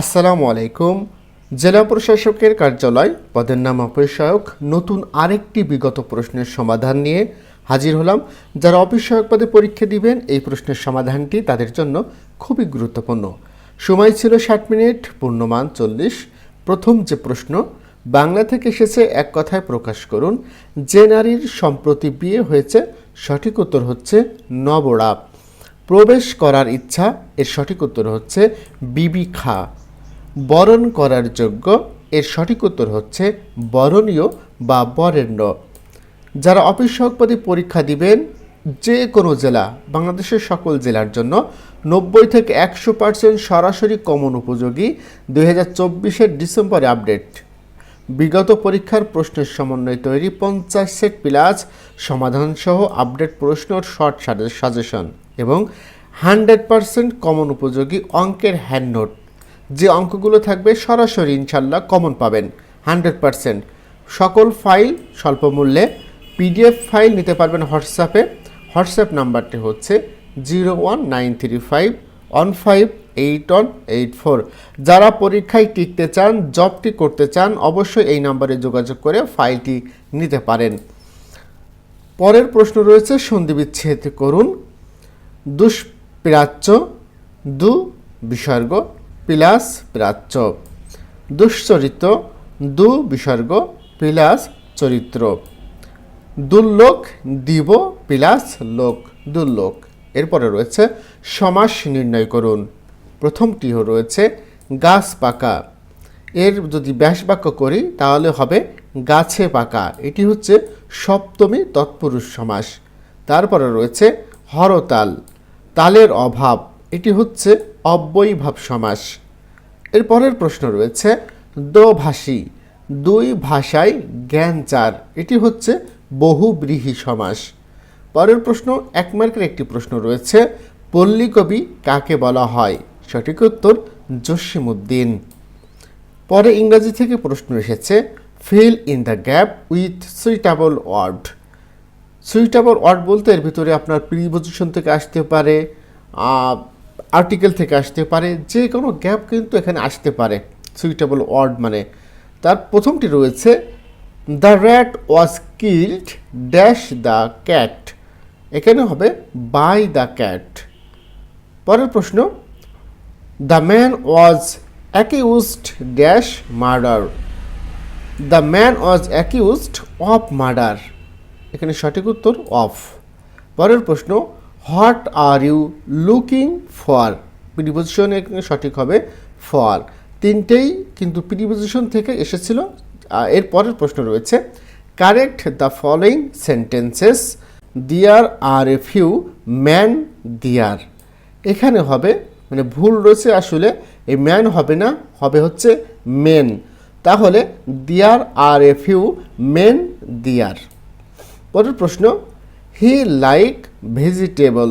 আসসালামু আলাইকুম। জেলা প্রশাসকের কার্যালয় পদের নাম অপসায়ক নতুন আরেকটি বিগত প্রশ্নের সমাধান নিয়ে হাজির হলাম। যারা অপসায়ক পদে পরীক্ষা দিবেন, এই প্রশ্নের সমাধানটি তাদের জন্য খুবই গুরুত্বপূর্ণ। সময় ছিল ষাট মিনিট, পূর্ণমান চল্লিশ। প্রথম যে প্রশ্ন, বাংলা থেকে এসেছে এক কথায় প্রকাশ করুন, যে নারীর সম্প্রতি বিয়ে হয়েছে, সঠিক উত্তর হচ্ছে নবড়া প্রবেশ করার ইচ্ছা, এর সঠিক উত্তর হচ্ছে বিবি খা। বরণ করার যোগ্য। এর সঠিক উত্তর হচ্ছে বরণীয় বা বরেণ্য। যারা অফিস সহকারী পরীক্ষা দিবেন, যে কোনো জেলা, বাংলাদেশের সকল জেলার জন্য নব্বই থেকে একশো পার্সেন্ট সরাসরি কমন উপযোগী দুই হাজার চব্বিশের ডিসেম্বরে আপডেট। বিগত পরীক্ষার প্রশ্নের সমন্বয়ে তৈরি পঞ্চাশ সেট প্লাস সমাধানসহ আপডেট প্রশ্নর শর্ট সাজেশন এবং হান্ড্রেড পার্সেন্ট কমন উপযোগী অঙ্কের হ্যান্ড নোট যে অঙ্কগুলো থাকবে সরাসরি ইনশাল্লাহ কমন পাবেন। হান্ড্রেড পার্সেন্ট সকল ফাইল স্বল্প মূল্যে পিডিএফ ফাইল নিতে পারবেন হোয়াটসঅ্যাপে। হোয়াটসঅ্যাপ নাম্বারটি হচ্ছে zero one nine three five one five eight one eight four যারা পরীক্ষায় টিকতে চান জবটি করতে চান, অবশ্যই এই নাম্বারে যোগাযোগ করে ফাইলটি নিতে পারেন। পরের প্রশ্ন রয়েছে সন্ধি বিচ্ছেদ করুন। দুষ্প্রাচ্য, দু বিসর্গ প্লাস প্রাচ্য। দুশ্চরিত্র দু বিসর্গ প্লাস চরিত্র। দুর্লোক, দিব, প্লাস, লোক, দুর্লোক। এরপরে রয়েছে সমাস নির্ণয় করুন। প্রথমটি রয়েছে গাছ পাকা। এর যদি ব্যাস বাক্য করি, তাহলে হবে গাছে পাকা। এটি হচ্ছে সপ্তমী তৎপুরুষ সমাস। তারপরে রয়েছে হরতাল। তালের অভাব। এটি হচ্ছে অব্যয়ীভাব সমাস এর পরের প্রশ্ন রয়েছে দোভাষী দুই ভাষায় জ্ঞান চার এটি হচ্ছে বহুব্রীহি সমাস। পরের প্রশ্ন, এক মার্কের একটি প্রশ্ন রয়েছে, পল্লী কবি কাকে বলা হয়? সঠিক উত্তর জসিমুদ্দিন পরে ইংরাজি থেকে প্রশ্ন এসেছে, fill in the gap with suitable word. Suitable word বলতে এর ভিতরে আপনার প্রিপোজিশন থেকে আসতে পারে আর্টিকেল থেকে আসতে পারে, যে কোনো গ্যাপ কিন্তু এখানে আসতে পারে সুইটেবল ওয়ার্ড মানে। তার প্রথমটি রয়েছে the rat was killed dash the cat এখানে হবে বাই দ্য ক্যাট পরের প্রশ্ন the man was accused dash murder the man was accused of murder এখানে সঠিক উত্তর অফ পরের প্রশ্ন what are you looking for? Preposition সঠিক হবে ফর। তিনটেই কিন্তু প্রিপোজিশন থেকে এসেছিল। এর পরের প্রশ্ন রয়েছে, কারেক্ট দ্য ফলোয়িং সেন্টেন্সেস দিয়ার আর এ ফিউ ম্যান দিয়ার এখানে হবে মানে ভুল রয়েছে আসলে, এই ম্যান হবে না, হবে হচ্ছে মেন তাহলে দিয়ার আর এ ফিউ মেন দিয়ার পরের প্রশ্ন হি লাইক ভেজিটেবল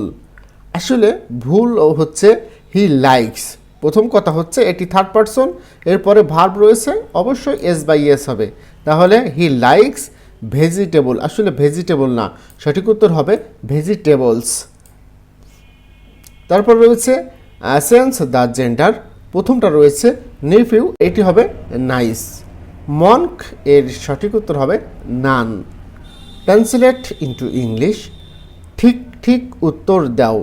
আসলে ভুল হচ্ছে হি লাইকস প্রথম কথা হচ্ছে এটি থার্ড পারসন এরপরে ভার্ব রয়েছে, অবশ্যই এস বাই এস হবে। তাহলে হি লাইকস ভেজিটেবল আসলে ভেজিটেবল না, সঠিক উত্তর হবে ভেজিটেবলস তারপর রয়েছে সেন্স দ্য জেন্ডার প্রথমটা রয়েছে নিফিউ এটি হবে নাইস মনক এর সঠিক উত্তর হবে নান ট্রান্সলেট ইন্টু ইংলিশ ঠিক ঠিক উত্তর দাও।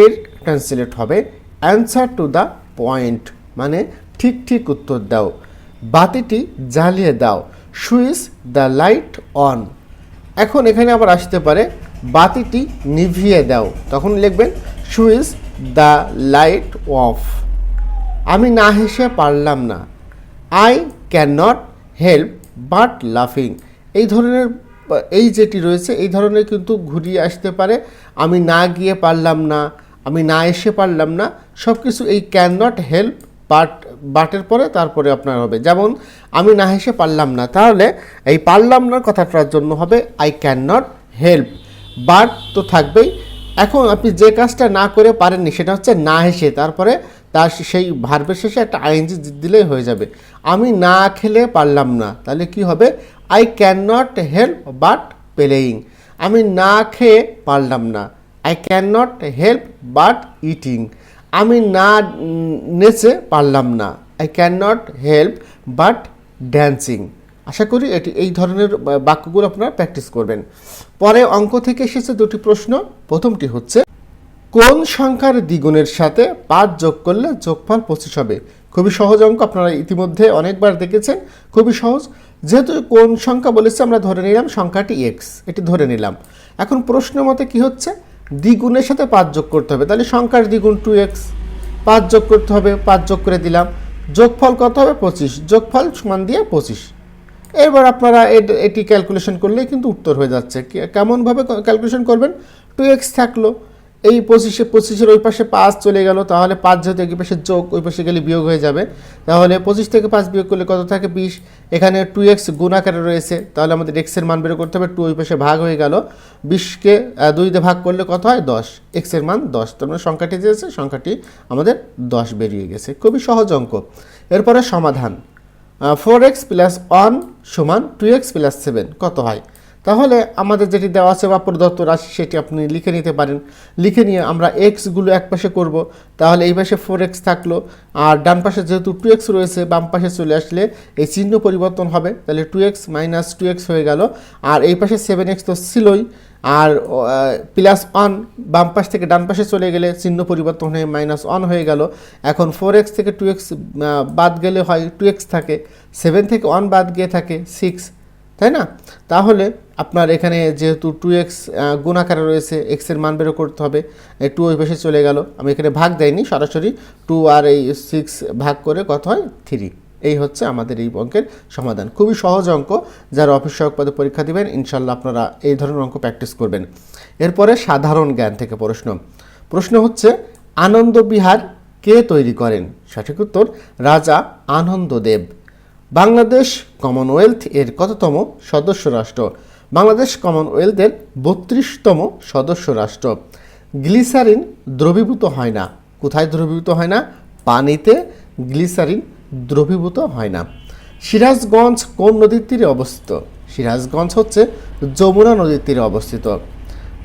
এর ট্রান্সলেট হবে অ্যান্সার টু দ্য পয়েন্ট মানে ঠিক ঠিক উত্তর দাও। বাতিটি জ্বালিয়ে দাও। সুইচ দ্য লাইট অন এখন এখানে আবার আসতে পারে, বাতিটি নিভিয়ে দাও। তখন লিখবেন সুইচ দ্য লাইট অফ আমি না হেসে পারলাম না। I can not help but লাফিং এই ধরনের এই যেটি রয়েছে, এই ধরনের কিন্তু ঘুরিয়ে আসতে পারে। আমি না গিয়ে পারলাম না, আমি না এসে পারলাম না সব কিছু এই ক্যান নট হেল্প বাট বাটের পরে তারপরে আপনার হবে। যেমন, আমি না হেসে পারলাম না, তাহলে এই পারলাম না কথাটার জন্য হবে I can not help but তো থাকবেই। এখন আপনি যে কাজটা না করে পারেননি, সেটা হচ্ছে না হেসে তারপরে তার সেই ভার্বের শেষে একটা আইএনজি দিলেই হয়ে যাবে। আমি না খেলে পারলাম না, তাহলে কি হবে? I can not help but playing আমি না খেয়ে পারলাম না I can not help but eating আমি না নেচে পারলাম না I can not help but dancing আশা করি এটি, এই ধরনের বাক্যগুলো আপনারা প্র্যাকটিস করবেন। পরে অঙ্ক থেকে এসেছে দুটি প্রশ্ন। প্রথমটি হচ্ছে কোন সংখ্যার দ্বিগুণের সাথে পাঁচ যোগ করলে যোগফল পঁচিশ হবে? খুবই সহজ অঙ্ক, আপনারা ইতিমধ্যে অনেকবার দেখেছেন, খুবই সহজ। যেহেতু কোন সংখ্যা বলেছে, আমরা ধরে নিলাম সংখ্যাটি এক্স এটি ধরে নিলাম। এখন প্রশ্ন মতে কি হচ্ছে? দ্বিগুণের সাথে পাঁচ যোগ করতে হবে, তাহলে সংখ্যার দ্বিগুণ টু এক্স পাঁচ যোগ করতে হবে, পাঁচ যোগ করে দিলাম। যোগফল কত হবে? পঁচিশ, যোগফল সমান দিয়ে পঁচিশ। এবার আপনারা এট- ক্যালকুলেশন করলেই কিন্তু উত্তর হয়ে যাচ্ছে। কেমনভাবে ক্যালকুলেশন করবেন? টু এক্স থাকল। এই পঁচিশে, পঁচিশের ওই পাশে পাঁচ চলে গেল, তাহলে পাঁচ যেহেতু এই পাশে যোগ, ওই পাশে গেলে বিয়োগ হয়ে যাবে। তাহলে পঁচিশ থেকে পাঁচ বিয়োগ করলে কত থাকে? বিশ। এখানে টু এক্স গুণ আকারে রয়েছে, তাহলে আমাদের এক্সের মান বের করতে হবে টু ওই পাশে ভাগ হয়ে গেল। বিশকে দুই দিয়ে ভাগ করলে কত হয়? দশ। এক্সের মান দশ। তার মানে সংখ্যাটি দিয়েছে সংখ্যাটি আমাদের দশ বেরিয়ে গেছে। খুবই সহজ অঙ্ক। এরপরে সমাধান। ফোর এক্স প্লাস ওয়ান সমান টু এক্স প্লাস সেভেন কত হয়? তাহলে আমাদের যেটি দেওয়া আছে বা প্রদত্ত রাশি, সেটি আপনি লিখে নিতে পারেন। লিখে নিয়ে আমরা এক্সগুলো এক পাশে করব। তাহলে এই পাশে ফোর এক্স থাকল। আর ডান পাশে যেহেতু টু এক্স রয়েছে, বাম পাশে চলে আসলে এই চিহ্ন পরিবর্তন হবে। তাহলে two x minus two x হয়ে গেল। আর এই পাশে সেভেন এক্স তো ছিলই। আর প্লাস ওয়ান বাম পাশ থেকে ডান পাশে চলে গেলে চিহ্ন পরিবর্তন হয়ে মাইনাস ওয়ান হয়ে গেল। এখন ফোর এক্স থেকে টু এক্স বাদ গেলে হয় টু এক্স থাকে। সেভেন থেকে ওয়ান বাদ গিয়ে থাকে সিক্স তাই না? তাহলে আপনার এখানে যেহেতু টু এক্স গুণাকারে রয়েছে এক্সের মান বেরো করতে হবে টু ওই পাশে চলে গেল। আমি এখানে ভাগ দেয়নি সরাসরি টু আর এই সিক্স ভাগ করে কত হয়? থ্রি এই হচ্ছে আমাদের এই অঙ্কের সমাধান। খুবই সহজ অঙ্ক। যারা অফিস সহায়ক পদে পরীক্ষা দিবেন, ইনশাল্লাহ আপনারা এই ধরনের অঙ্ক প্র্যাকটিস করবেন। এরপরে সাধারণ জ্ঞান থেকে প্রশ্ন। প্রশ্ন হচ্ছে আনন্দ বিহার কে তৈরি করেন? সঠিক উত্তর, রাজা আনন্দদেব। বাংলাদেশ কমনওয়েলথ এর কততম সদস্য রাষ্ট্র? বাংলাদেশ কমনওয়েলথের বত্রিশতম সদস্য রাষ্ট্র। গ্লিসারিন দ্রবীভূত হয় না। কোথায় দ্রবীভূত হয় না? পানিতে গ্লিসারিন দ্রবীভূত হয় না। সিরাজগঞ্জ কোন নদীর তীরে অবস্থিত? সিরাজগঞ্জ হচ্ছে যমুনা নদীর তীরে অবস্থিত।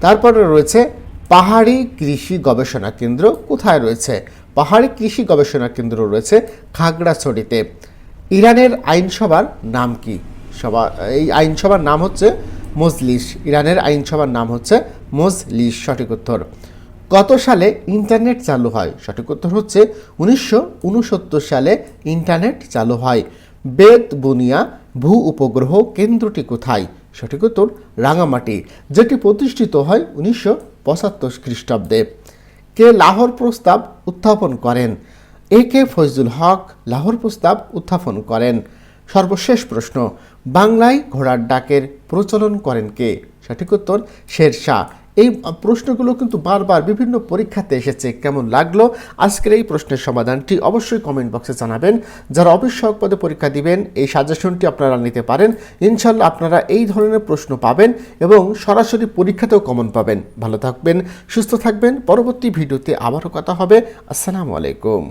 তারপরে রয়েছে পাহাড়ি কৃষি গবেষণা কেন্দ্র। কোথায় রয়েছে? পাহাড়ি কৃষি গবেষণা কেন্দ্র রয়েছে খাগড়াছড়িতে। ইরানের আইনসভার নাম কি? সভা, এই আইনসভার নাম হচ্ছে মজলিস। ইরানের আইনসভার নাম হচ্ছে মজলিস, সঠিক উত্তর। কত সালে ইন্টারনেট চালু হয়? সঠিক উত্তর হচ্ছে উনিশশো উনসত্তর সালে ইন্টারনেট চালু হয়। বেদ, বুনিয়া, ভূ উপগ্রহ কেন্দ্রটি কোথায়? সঠিক উত্তর, রাঙামাটি, যেটি প্রতিষ্ঠিত হয় উনিশশো পঁচাত্তর খ্রিস্টাব্দে। কে লাহোর প্রস্তাব উত্থাপন করেন? এ কে ফজলুল হক লাহোর প্রস্তাব উত্থাপন করেন। সর্বশেষ প্রশ্ন, বাংলায় ঘোড়ার ডাকের প্রচলন করেন কে? সঠিক উত্তর, শের শাহ। এই প্রশ্নগুলো কিন্তু বারবার বিভিন্ন পরীক্ষাতে এসেছে। কেমন লাগল? আজকের এই প্রশ্নের সমাধানটি অবশ্যই কমেন্ট বক্সে জানাবেন। যারা সহক পদে পরীক্ষা দিবেন, এই সাজেশনটি আপনারা নিতে পারেন। ইনশাল্লাহ আপনারা এই ধরনের প্রশ্ন পাবেন এবং সরাসরি পরীক্ষাতেও কমন পাবেন। ভালো থাকবেন, সুস্থ থাকবেন। পরবর্তী ভিডিওতে আবারও কথা হবে। আসসালামু আলাইকুম।